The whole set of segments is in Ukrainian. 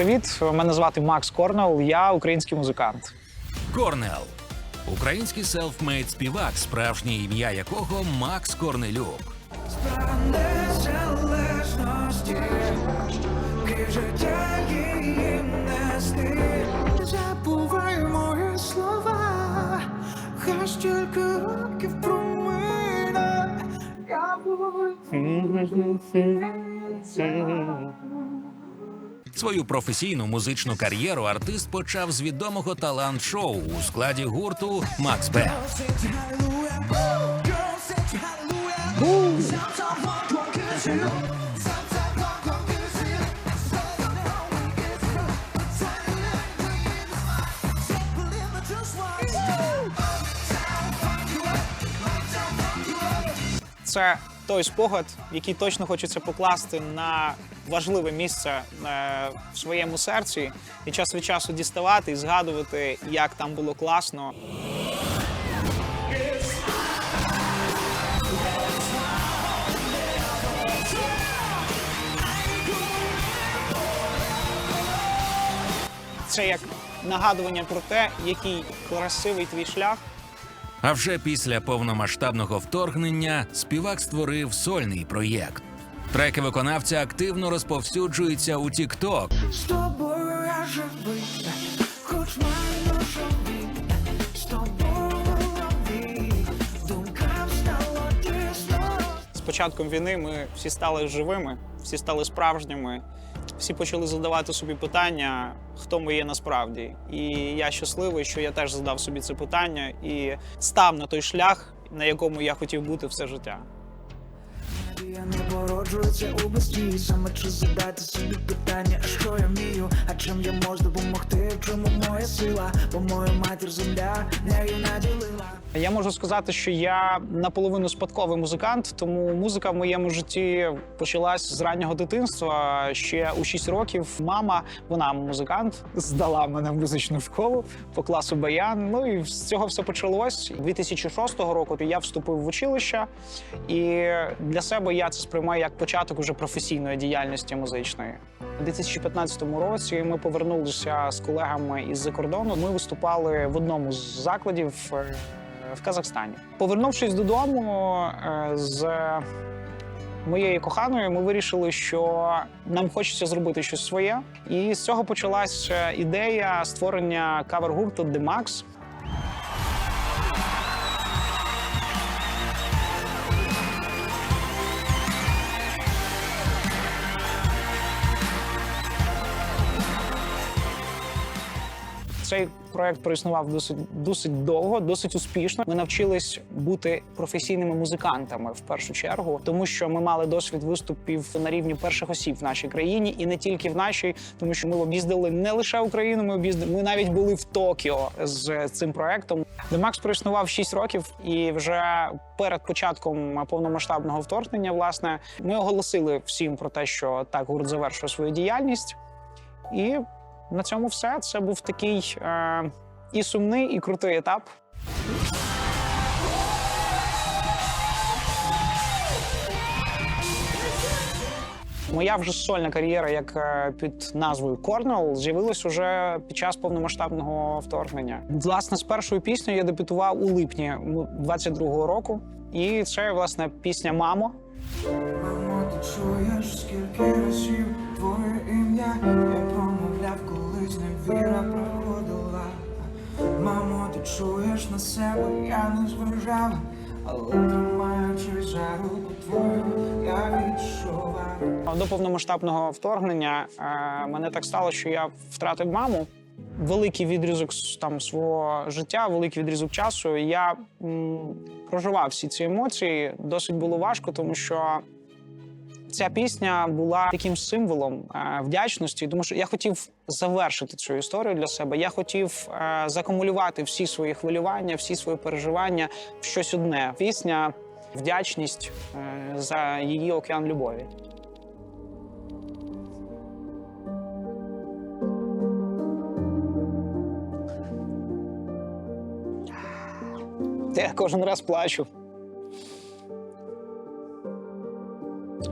Привіт, мене звати Макс Корнел. Я український музикант. Корнел. Український селфмейд співак, справжнє ім'я якого Макс Корнелюк. Життя її нести. Забувай мої слова, хай стільки років промине. Я буду Свою професійну музичну кар'єру артист почав з відомого талант-шоу у складі гурту Макс Бенд. Це той спогад, який точно хочеться покласти на важливе місце е, в своєму серці і час від часу діставати і згадувати, як там було класно. Це як нагадування про те, який красивий твій шлях, А вже після повномасштабного вторгнення співак створив сольний проєкт. Треки виконавця активно розповсюджуються у TikTok. з тобою я живий, хоч маю живий, з тобою голові, думкам стало тісно. З початком війни ми всі стали живими, всі стали справжніми. Всі почали задавати собі питання, хто ми є насправді. І я щасливий, що я теж задав собі це питання і став на той шлях, на якому я хотів бути все життя. Надія не породжується у бездії. Саме чи задати собі питання, а що я вмію, а чим я можу допомогти, в чому моя сила, бо мою матір земля нею наділила. Я можу сказати, що я наполовину спадковий музикант, тому музика в моєму житті почалась з раннього дитинства. Ще у 6 років мама, вона музикант, здала мене в музичну школу по класу баян. Ну і з цього все почалось. 2006 року я вступив в училище, і для себе я це сприймаю як початок уже професійної діяльності музичної. У 2015 році ми повернулися з колегами із-за кордону. Ми виступали в одному з закладів е, в Казахстані. Повернувшись додому е, з моєю коханою, ми вирішили, що нам хочеться зробити щось своє. І з цього почалася ідея створення кавер-гурту The Цей проект проіснував досить досить довго, досить успішно. Ми навчились бути професійними музикантами в першу чергу, тому що ми мали досвід виступів на рівні перших осіб в нашій країні, і не тільки в нашій, тому що ми об'їздили не лише Україну. Ми об'їздили. Ми навіть були в Токіо з цим проектом. Демакс проіснував 6 років, і вже перед початком повномасштабного вторгнення, власне, ми оголосили всім про те, що так гурт завершує свою діяльність. І на цьому все. Це був такий е, і сумний, і крутий етап. Моя вже сольна кар'єра, як е, під назвою Cornwall, з'явилась уже під час повномасштабного вторгнення. Власне, з першою піснею я дебютував у липні 22-го року, і це власне пісня Мамо. Мамо, ти чуєш, скільки разів твоє ім'я колись невіра проходила. Мамо, ти чуєш на себе, я не зважав, але тримаючи за руку твою, я відчував. До повномасштабного вторгнення е, мене так стало, що я втратив маму. Великий відрізок там свого життя, великий відрізок часу. Я м, проживав всі ці емоції. Досить було важко, тому що ця пісня була таким символом е, вдячності, тому що я хотів завершити цю історію для себе. Я хотів е, закумулювати всі свої хвилювання, всі свої переживання в щось одне. Пісня вдячність е, за її океан любові. Я кожен раз плачу.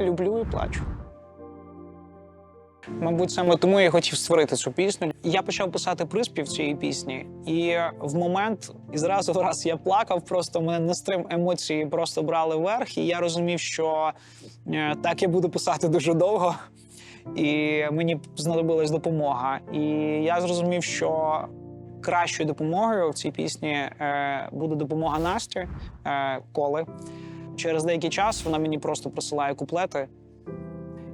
Люблю і плачу. Мабуть, саме тому я хотів створити цю пісню. Я почав писати приспів цієї пісні, і в момент і зразу в раз я плакав, просто мене нестрим емоції просто брали вверх, і я розумів, що е, так я буду писати дуже довго, і мені знадобилась допомога. І я зрозумів, що кращою допомогою в цій пісні е, буде допомога Насті е, Коли. Через деякий час вона мені просто присилає куплети.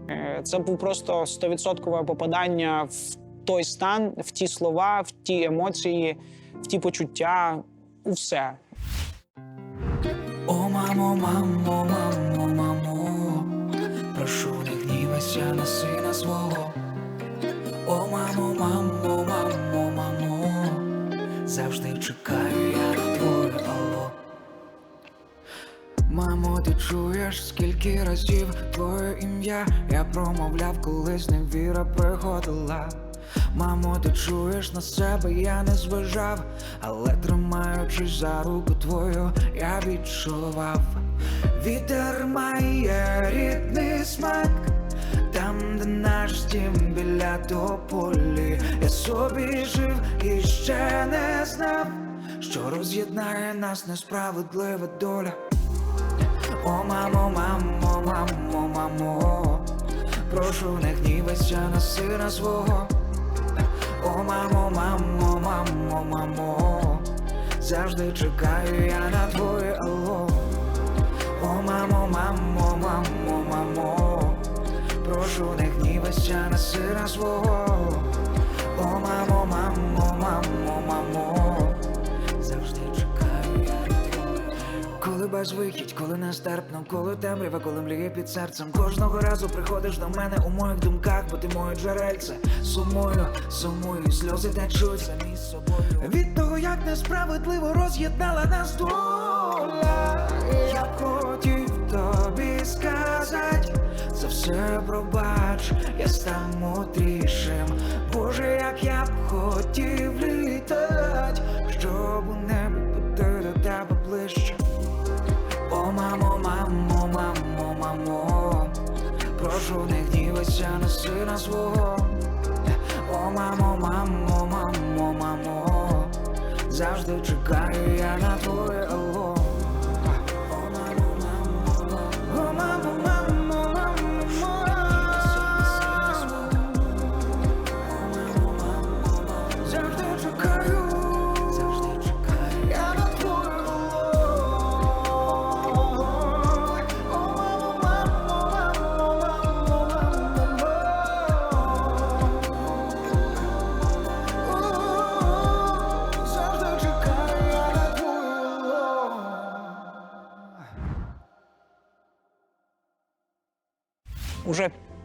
Е, Це був просто стовідсоткове попадання в той стан, в ті слова, в ті емоції, в ті почуття, у все. О, мамо, мамо, мамо, мамо, прошу, не гнівайся на сина свого. О, мамо, мамо, мамо, мамо, завжди чекаю я Мамо, ти чуєш, скільки разів твоє ім'я я промовляв, колись невіра приходила. Мамо, ти чуєш на себе, я не зважав, але тримаючись за руку твою, я відчував. Вітер має рідний смак, там, де наш дім біля тополі. Я собі жив і ще не знав, що роз'єднає нас несправедлива доля. О, мамо, мамо, мамо, мамо, прошу, не гнівайся на сина свого. О, мамо, мамо, мамо, мамо, завжди чекаю я на твоє алло. О, мамо, мамо, мамо, мамо, прошу, не гнівайся на сина свого. Коли безвихідь, коли нестерпно, коли темрява, коли мліє під серцем. Кожного разу приходиш до мене у моїх думках, бо ти моє джерельце. Сумую, сумую, сльози течуть самі з собою. Від того, як несправедливо роз'єднала нас доля. Я б хотів тобі сказати, за все пробач, я став мудрішим. Боже, як я б хотів свого. О, мамо, мамо, мамо, мамо, завжди чекаю я на твоє алло. О, мамо, мамо, о, мамо, мамо,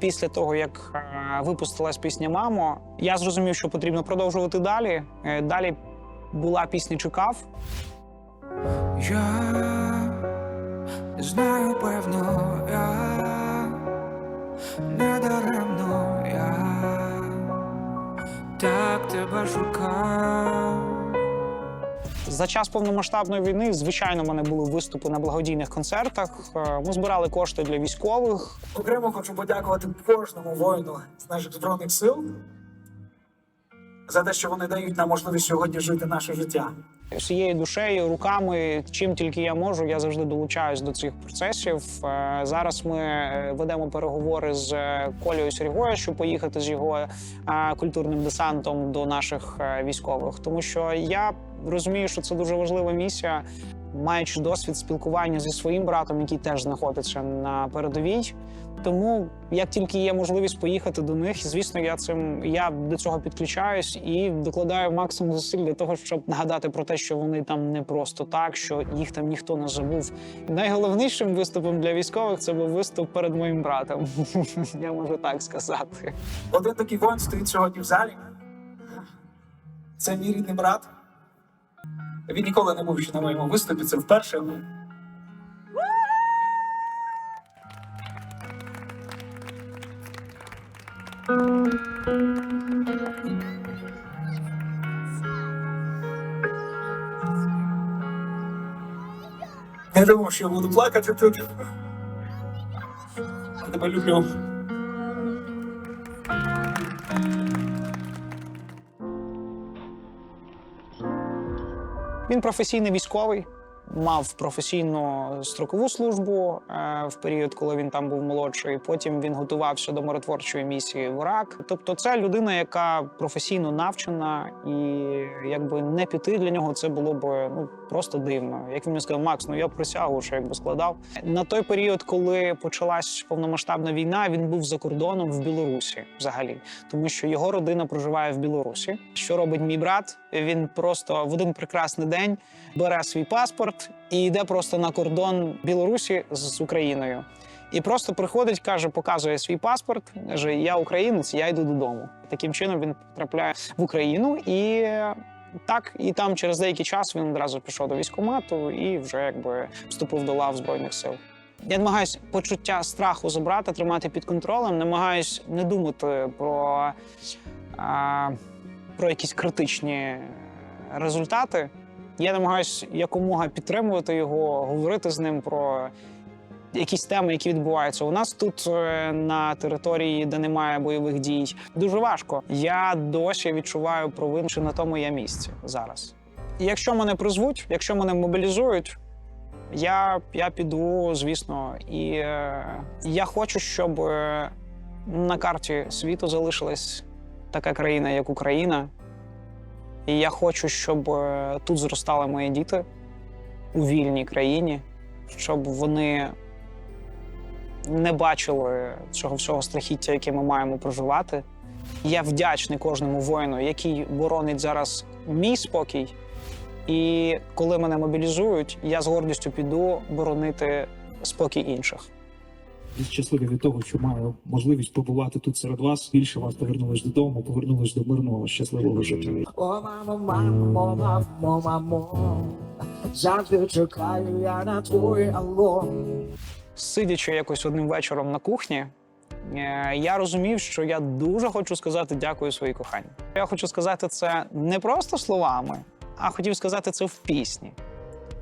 після того, як е, випустилась пісня Мамо, я зрозумів, що потрібно продовжувати далі. Е, Далі була пісня Чекав. Я знаю, певно, я не даремно я так тебе шукав. За час повномасштабної війни, звичайно, в мене були виступи на благодійних концертах. Е, Ми збирали кошти для військових. Окремо хочу подякувати кожному воїну з наших збройних сил за те, що вони дають нам можливість сьогодні жити наше життя. Всією душею, руками, чим тільки я можу, я завжди долучаюсь до цих процесів. Е, Зараз ми е, ведемо переговори з е, Колею Сергою, щоб поїхати з його культурним десантом до наших військових. Тому що я розумію, що це дуже важлива місія, маючи досвід спілкування зі своїм братом, який теж знаходиться на передовій. Тому як тільки є можливість поїхати до них, звісно, я цим я до цього підключаюсь і докладаю максимум зусиль для того, щоб нагадати про те, що вони там не просто так, що їх там ніхто не забув. Найголовнішим виступом для військових це був виступ перед моїм братом. Я можу так сказати. Один такий воїн стоїть сьогодні в залі. Це мій рідний брат. Він ніколи не був ще на моєму виступі, це вперше. Не думав, що я буду плакати тут. Я тебе люблю. Він професійний військовий, мав професійну строкову службу е, в період, коли він там був молодший. Потім він готувався до миротворчої місії в Ірак. Тобто, це людина, яка професійно навчена, і якби не піти для нього, це було б ну просто дивно. Як він мені сказав, Макс, ну я присягу, що якби складав на той період, коли почалась повномасштабна війна, він був за кордоном в Білорусі взагалі, тому що його родина проживає в Білорусі. Що робить мій брат? Він просто в один прекрасний день бере свій паспорт і йде просто на кордон Білорусі з Україною. І просто приходить, каже, показує свій паспорт, каже: Я українець, я йду додому. Таким чином він потрапляє в Україну і. Так, і там через деякий час він одразу пішов до військкомату і вже якби вступив до лав збройних сил. Я намагаюсь почуття страху забрати, тримати під контролем, намагаюсь не думати про, а, про якісь критичні результати. Я намагаюсь якомога підтримувати його, говорити з ним про якісь теми, які відбуваються. У нас тут е, на території, де немає бойових дій, дуже важко. Я досі відчуваю провину, що на тому я місці зараз. І якщо мене призвуть, якщо мене мобілізують, я, я піду, звісно, і е, я хочу, щоб е, на карті світу залишилась така країна, як Україна. І я хочу, щоб е, тут зростали мої діти у вільній країні, щоб вони не бачили цього всього страхіття, яке ми маємо проживати. Я вдячний кожному воїну, який боронить зараз мій спокій. І коли мене мобілізують, я з гордістю піду боронити спокій інших. Дуже щасливий від того, що маю можливість побувати тут серед вас. Більше вас повернулись додому, повернулись до мирного щасливого життя. О, мамо, мамо, мамо, мамо, завжди чекаю я на твій алло. Сидячи якось одним вечором на кухні, е, я розумів, що я дуже хочу сказати дякую своїй коханій. Я хочу сказати це не просто словами, а хотів сказати це в пісні.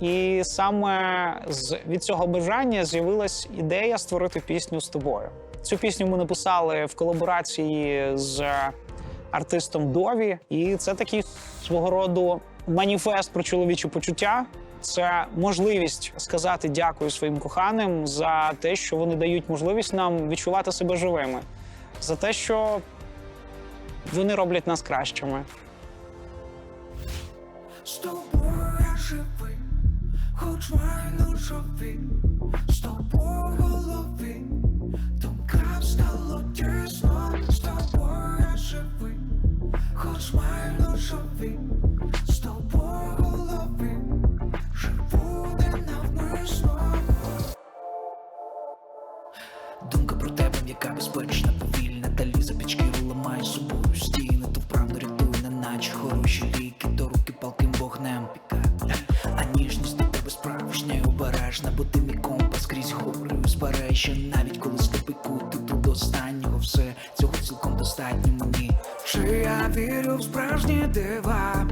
І саме від цього бажання з'явилась ідея створити пісню з тобою. Цю пісню ми написали в колаборації з артистом Дові, і це такий свого роду маніфест про чоловічі почуття. Це можливість сказати дякую своїм коханим за те, що вони дають можливість нам відчувати себе живими, за те, що вони роблять нас кращими. З тобою я живий, хоч маю живий, з тобою в голові, думкам стало тісно, з тобою я живий, хоч маю живий, віки до руки палким вогнем А ніжність до тебе справжня і обережна, бо ти мій компас крізь горю збережжя навіть коли сліпий кути тут до останнього все цього цілком достатньо мені. Чи я вірю в справжні дива?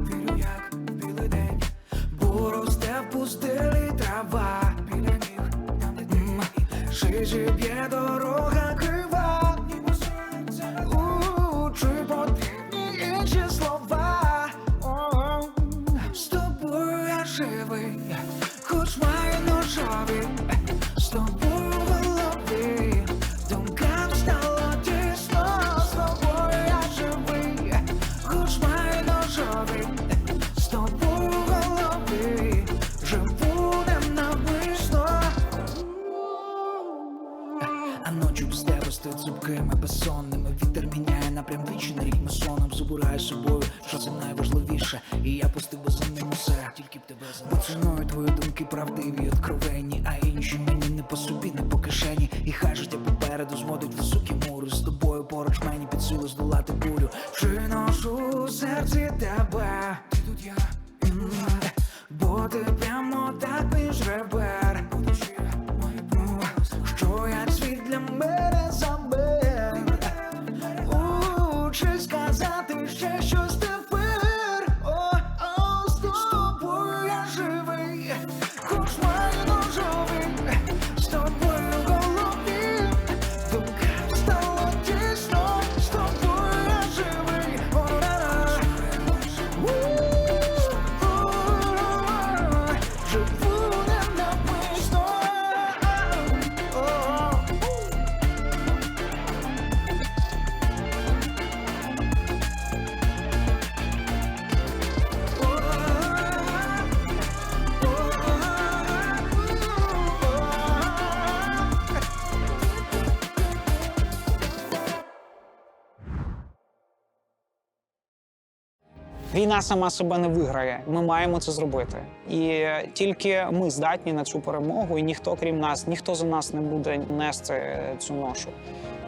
Хоч маю ножові, з тобою в думкам стало тісно, з тобою я живий, хоч маю ножові, з тобою в голові, живу ненавмисно. А ночі без тебе стають зубкими, безсонними кишені. І хай життя попереду зводить високі мури. З тобою поруч мені під силу здолати бурю. Приношу серці тебе Війна сама себе не виграє. Ми маємо це зробити. І тільки ми здатні на цю перемогу, і ніхто крім нас, ніхто за нас не буде нести цю ношу.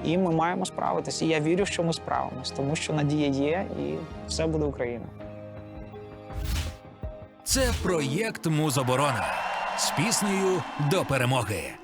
І ми маємо справитися. І я вірю, що ми справимось, тому що надія є, і все буде Україна. Це проєкт Музоборона з піснею до перемоги.